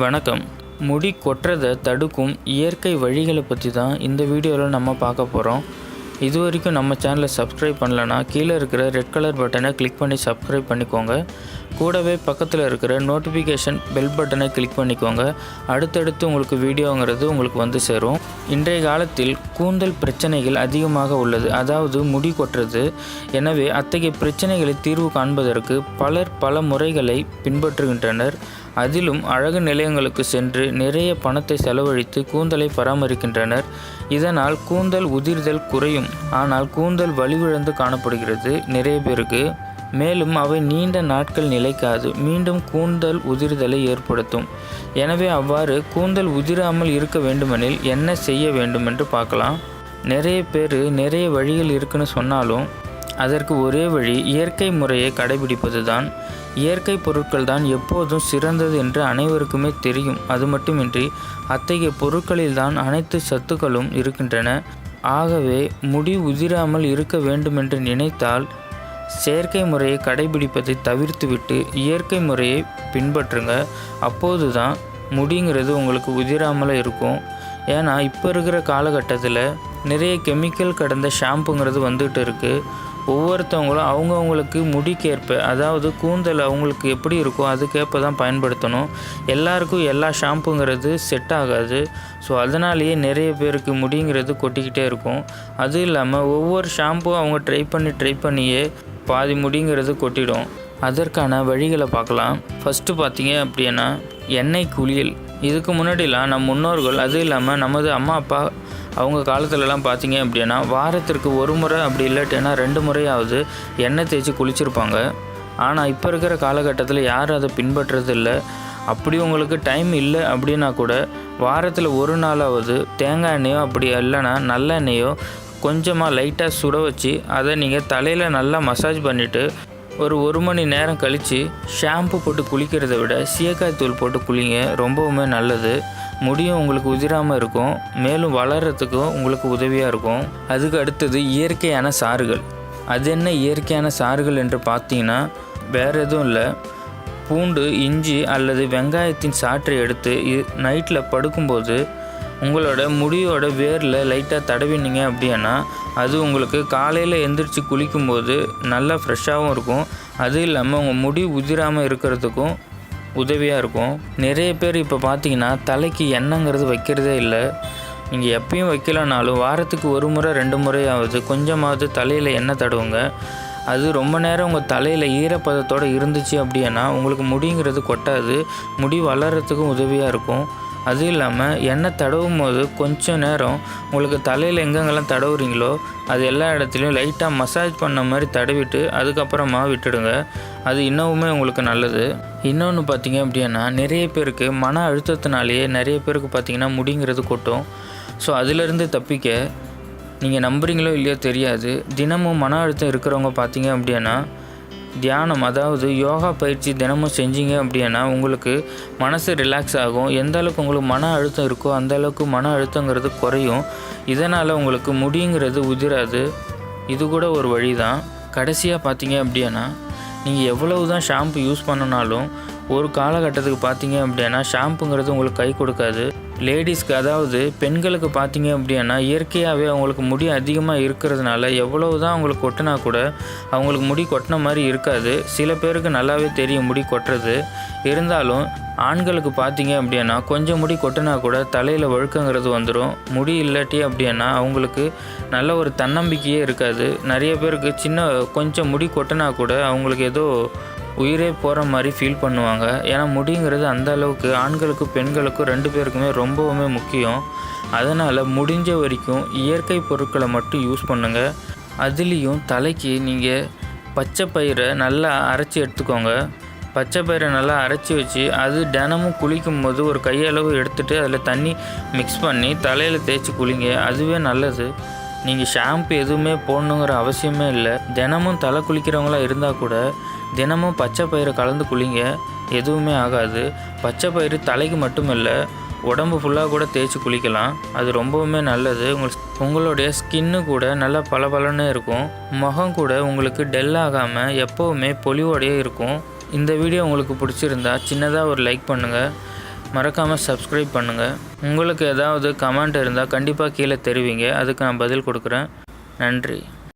வணக்கம். முடி கொட்டுறதை தடுக்கும் இயற்கை வழிகளை பற்றி தான் இந்த வீடியோவில் நம்ம பார்க்க போகிறோம் இது வரைக்கும் நம்ம சேனலை சப்ஸ்கிரைப் பண்ணலன்னா கீழே இருக்கிற ரெட் கலர் பட்டனை கிளிக் பண்ணி சப்ஸ்கிரைப் பண்ணிக்கோங்க. கூடவே பக்கத்தில் இருக்கிற நோட்டிஃபிகேஷன் பெல் பட்டனை கிளிக் பண்ணிக்கோங்க. அடுத்தடுத்து உங்களுக்கு வீடியோங்கிறது உங்களுக்கு வந்து சேரும். இன்றைய காலத்தில் கூந்தல் பிரச்சனைகள் அதிகமாக உள்ளது. அதாவது முடி கொட்டுறது. எனவே அத்தகைய பிரச்சனைகளை தீர்வு காண்பதற்கு பலர் பல முறைகளை பின்பற்றுகின்றனர். அதிலும் அழகு நிலையங்களுக்கு சென்று நிறைய பணத்தை செலவழித்து கூந்தலை பராமரிக்கின்றனர். இதனால் கூந்தல் உதிர்தல் குறையும். ஆனால் கூந்தல் வலிவிழந்து காணப்படுகிறது நிறைய பேருக்கு. மேலும் அவை நீண்ட நாட்கள் நிலைக்காது. மீண்டும் கூந்தல் உதிர்தலை ஏற்படுத்தும். எனவே அவ்வாறு கூந்தல் உதிராமல் இருக்க வேண்டுமெனில் என்ன செய்ய வேண்டும் என்று பார்க்கலாம். நிறைய பேர் நிறைய வழிகள் இருக்குன்னு சொன்னாலும் அதற்கு ஒரே வழி இயற்கை முறையை கடைபிடிப்பதுதான். இயற்கை பொருட்கள் தான் எப்போதும் சிறந்தது என்று அனைவருக்குமே தெரியும். அது மட்டுமின்றி அத்தகைய பொருட்களில் தான் அனைத்து சத்துக்களும் இருக்கின்றன. ஆகவே முடி உதிராமல் இருக்க வேண்டுமென்று நினைத்தால் செயற்கை முறையை கடைபிடிப்பதை தவிர்த்துவிட்டு இயற்கை முறையை பின்பற்றுங்க. அப்போது தான் முடிங்கிறது உங்களுக்கு உதிராமல் இருக்கும். ஏன்னா இப்போ இருக்கிற காலகட்டத்தில் நிறைய கெமிக்கல் கடந்த ஷாம்புங்கிறது வந்துகிட்டு இருக்குது ஒவ்வொருத்தவங்களும் அவங்கவுங்களுக்கு முடிக்கேற்ப அதாவது கூந்தல் அவங்களுக்கு எப்படி இருக்கோ அதுக்கேற்ப தான் பயன்படுத்தணும். எல்லாருக்கும் எல்லா ஷாம்புங்கிறது செட் ஆகாது. ஸோ அதனாலேயே நிறைய பேருக்கு முடிங்கிறது கொட்டிக்கிட்டே இருக்கும். அதுவும் இல்லாமல் ஒவ்வொரு ஷாம்பும் அவங்க ட்ரை பண்ணி ட்ரை பண்ணியே பாதி முடிங்கிறது கொட்டிடும். அதற்கான வழிகளை பார்க்கலாம். ஃபஸ்ட்டு பார்த்தீங்க அப்படின்னா எண்ணெய் குளியல். இதுக்கு முன்னாடிலாம் நம் முன்னோர்கள் அதுவும் இல்லாமல் நமது அம்மா அப்பா அவங்க காலத்துலலாம் பார்த்தீங்க அப்படின்னா வாரத்திற்கு ஒரு முறை அப்படி இல்லாட்டினா ரெண்டு முறையாவது எண்ணெய் தேய்ச்சி குளிச்சிருப்பாங்க. ஆனால் இப்போ இருக்கிற காலகட்டத்தில் யாரும் அதை பின்பற்றுறது இல்லை அப்படி உங்களுக்கு டைம் இல்லை அப்படின்னா கூட வாரத்தில் ஒரு நாளாவது தேங்காய் எண்ணெயோ அப்படி இல்லைன்னா நல்லெண்ணெயோ கொஞ்சமாக லைட்டாக சுட வச்சு அதை நீங்கள் தலையில் நல்லா மசாஜ் பண்ணிவிட்டு ஒரு ஒரு மணி நேரம் கழித்து ஷாம்பு போட்டு குளிக்கிறத விட சீயக்காய் தூள் போட்டு குளிங்க ரொம்பவுமே நல்லது. முடியும் உங்களுக்கு உதிராமல் இருக்கும். மேலும் வளர்கிறதுக்கும் உங்களுக்கு உதவியாக இருக்கும். அதுக்கு அடுத்தது இயற்கையான சாறுகள். அது என்ன இயற்கையான சாறுகள் என்று பார்த்தீங்கன்னா வேறு எதுவும் இல்லை. பூண்டு இஞ்சி அல்லது வெங்காயத்தின் சாற்றை எடுத்து நைட்டில் படுக்கும்போது உங்களோட முடியோட வேரில் லைட்டாக தடவினீங்க அப்படின்னா அது உங்களுக்கு காலையில் எந்திரிச்சு குளிக்கும்போது நல்லா ஃப்ரெஷ்ஷாகவும் இருக்கும். அது இல்லாமல் உங்கள் முடி உதிராமல் இருக்கிறதுக்கும் உதவியாக இருக்கும். நிறைய பேர் இப்போ பார்த்தீங்கன்னா தலைக்கு எண்ணெங்கிறது வைக்கிறதே இல்லை. நீங்கள் எப்பயும் வைக்கலனாலும் வாரத்துக்கு ஒரு முறை ரெண்டு முறையாவது கொஞ்சமாவது தலையில் எண்ணெய் தடவுங்க. அது ரொம்ப நேரம் உங்கள் தலையில் ஈரப்பதத்தோடு இருந்துச்சு அப்படின்னா உங்களுக்கு முடிங்கிறது கொட்டாது. முடி வளர்கிறதுக்கும் உதவியாக இருக்கும். அதுவும் இல்லாமல் எண்ணெய் தடவும் போது கொஞ்சம் நேரம் உங்களுக்கு தலையில் எங்கெங்கெல்லாம் தடவுறீங்களோ அது எல்லா இடத்துலையும் லைட்டாக மசாஜ் பண்ண மாதிரி தடவிட்டு அதுக்கப்புறமா விட்டுடுங்க. அது இன்னமுமே உங்களுக்கு நல்லது. இன்னொன்று பார்த்தீங்க அப்படின்னா நிறைய பேருக்கு மன அழுத்தத்தினாலேயே நிறைய பேருக்கு பார்த்தீங்கன்னா முடிங்கிறது கொட்டும். ஸோ அதிலிருந்து தப்பிக்க நீங்கள் நம்புறீங்களோ இல்லையோ தெரியாது. தினமும் மன அழுத்தம் இருக்கிறவங்க பார்த்தீங்க அப்படின்னா தியானம் அதாவது யோகா பயிற்சி தினமும் செஞ்சீங்க அப்படின்னா உங்களுக்கு மனசு ரிலாக்ஸ் ஆகும். எந்த அளவுக்கு உங்களுக்கு மன அழுத்தம் இருக்கோ அந்த அளவுக்கு மன அழுத்தங்கிறது குறையும். இதனால் உங்களுக்கு முடிங்கிறது உதிராது. இது கூட ஒரு வழி தான் கடைசியாக பார்த்தீங்க அப்படின்னா நீங்கள் எவ்வளவு தான் ஷாம்பு யூஸ் பண்ணினாலும் ஒரு காலகட்டத்துக்கு பார்த்தீங்க அப்படின்னா ஷாம்புங்கிறது உங்களுக்கு கை கொடுக்காது. லேடிஸ்க்கு அதாவது பெண்களுக்கு பார்த்தீங்க அப்படின்னா இயற்கையாகவே அவங்களுக்கு முடி அதிகமாக இருக்கிறதுனால எவ்வளவு தான் அவங்களுக்கு கொட்டினா கூட அவங்களுக்கு முடி கொட்டின மாதிரி இருக்காது. சில பேருக்கு நல்லாவே தெரியும் முடி கொட்டுறது. இருந்தாலும் ஆண்களுக்கு பார்த்தீங்க அப்படின்னா கொஞ்சம் முடி கொட்டினா கூட தலையில் வழுக்கங்கிறது வந்துடும் முடி இல்லாட்டி அப்படின்னா அவங்களுக்கு நல்ல ஒரு தன்னம்பிக்கையே இருக்காது. நிறைய பேருக்கு சின்ன கொஞ்சம் முடி கொட்டினா கூட அவங்களுக்கு ஏதோ உயிரே போகிற மாதிரி ஃபீல் பண்ணுவாங்க. ஏன்னா முடிங்கிறது அந்த அளவுக்கு ஆண்களுக்கும் பெண்களுக்கும் ரெண்டு பேருக்குமே ரொம்பவுமே முக்கியம். அதனால் முடிஞ்ச வரைக்கும் இயற்கை பொருட்களை மட்டும் யூஸ் பண்ணுங்கள் அதுலேயும் தலைக்கு நீங்கள் பச்சை பயிரை நல்லா அரைச்சி எடுத்துக்கோங்க. பச்சை பயிரை நல்லா அரைச்சி வச்சு அது தினமும் குளிக்கும் போது ஒரு கையளவு எடுத்துகிட்டு அதில் தண்ணி மிக்ஸ் பண்ணி தலையில் தேய்ச்சி குளிங்க. அதுவே நல்லது. நீங்கள் ஷாம்பு எதுவுமே போடணுங்கிற அவசியமே இல்லை. தினமும் தலை குளிக்கிறவங்களா இருந்தால் கூட தினமும் பச்சை பயிறு கலந்து குளிங்க எதுவுமே ஆகாது. பச்சை பயிறு தலைக்கு மட்டும் இல்லை உடம்பு ஃபுல்லாக கூட தேய்ச்சி குளிக்கலாம். அது ரொம்பவுமே நல்லது. உங்கள் உங்களுடைய ஸ்கின்னு கூட நல்லா பளபளன்னு இருக்கும். முகம் கூட உங்களுக்கு டெல் ஆகாமல் எப்போவுமே பொலிவோடையே இருக்கும். இந்த வீடியோ உங்களுக்கு பிடிச்சிருந்தா சின்னதாக ஒரு லைக் பண்ணுங்கள் மறக்காமல் சப்ஸ்கிரைப் பண்ணுங்கள் உங்களுக்கு ஏதாவது கமெண்ட் இருந்தால் கண்டிப்பாக கீழே தெரிவிங்க. அதுக்கு நான் பதில் கொடுக்குறேன். நன்றி.